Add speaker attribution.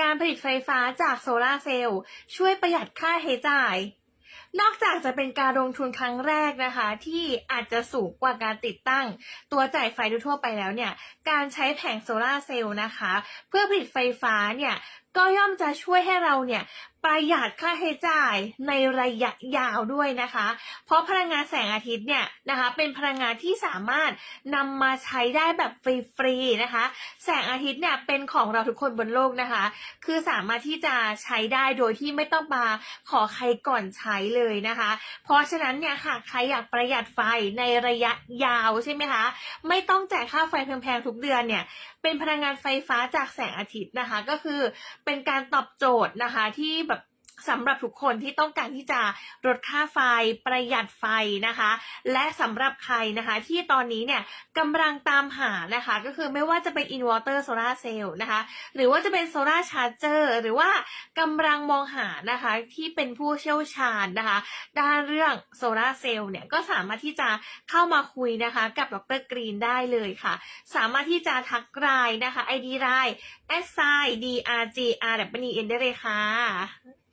Speaker 1: การผลิตไฟฟ้าจากโซลาเซลล์ช่วยประหยัดค่าใช้จ่าย นอกจากจะเป็นการลงทุนครั้งแรกนะคะ ที่อาจจะสูงกว่าการติดตั้ง ตัวจ่ายไฟทั่วไปแล้วเนี่ย การใช้แผงโซลาเซลล์นะคะ เพื่อผลิตไฟฟ้าเนี่ย ก็ย่อมจะช่วยให้เราเนี่ยประหยัดค่าใช้จ่ายในระยะยาวด้วยนะคะ เพราะพลังงานแสงอาทิตย์เนี่ยนะคะเป็นพลังงานที่สามารถนำมาใช้ได้แบบฟรีๆนะคะ แสงอาทิตย์เนี่ยเป็นของเราทุกคนบนโลกนะคะ คือสามารถที่จะใช้ได้โดยที่ไม่ต้องมาขอใครก่อนใช้เลยนะคะ เพราะฉะนั้นเนี่ยค่ะใครอยากประหยัดไฟในระยะยาวใช่ไหมคะไม่ต้องจ่ายค่าไฟแพงๆทุกเดือนเนี่ยเป็นพลังงานไฟฟ้าจากแสงอาทิตย์นะคะ ก็คือเป็นการตอบโจทย์นะคะที่แบบ สำหรับทุกคนที่ต้องการที่จะลดค่าไฟประหยัดไฟนะคะ และสำหรับใครนะคะที่ตอนนี้เนี่ยกำลังตามหานะคะ ก็คือไม่ว่าจะเป็นอินเวอร์เตอร์โซลาเซลล์นะคะ หรือว่าจะเป็นโซลาชาร์เจอร์หรือว่ากำลังมองหานะคะที่เป็นผู้เชี่ยวชาญนะคะ ด้านเรื่องโซลาเซลล์เนี่ยก็สามารถที่จะเข้ามาคุยนะคะ กับดรกรีนได้เลยค่ะ สามารถที่จะทักไลน์นะคะ ID ไลน์ s i d r g r w n ได้เลยค่ะ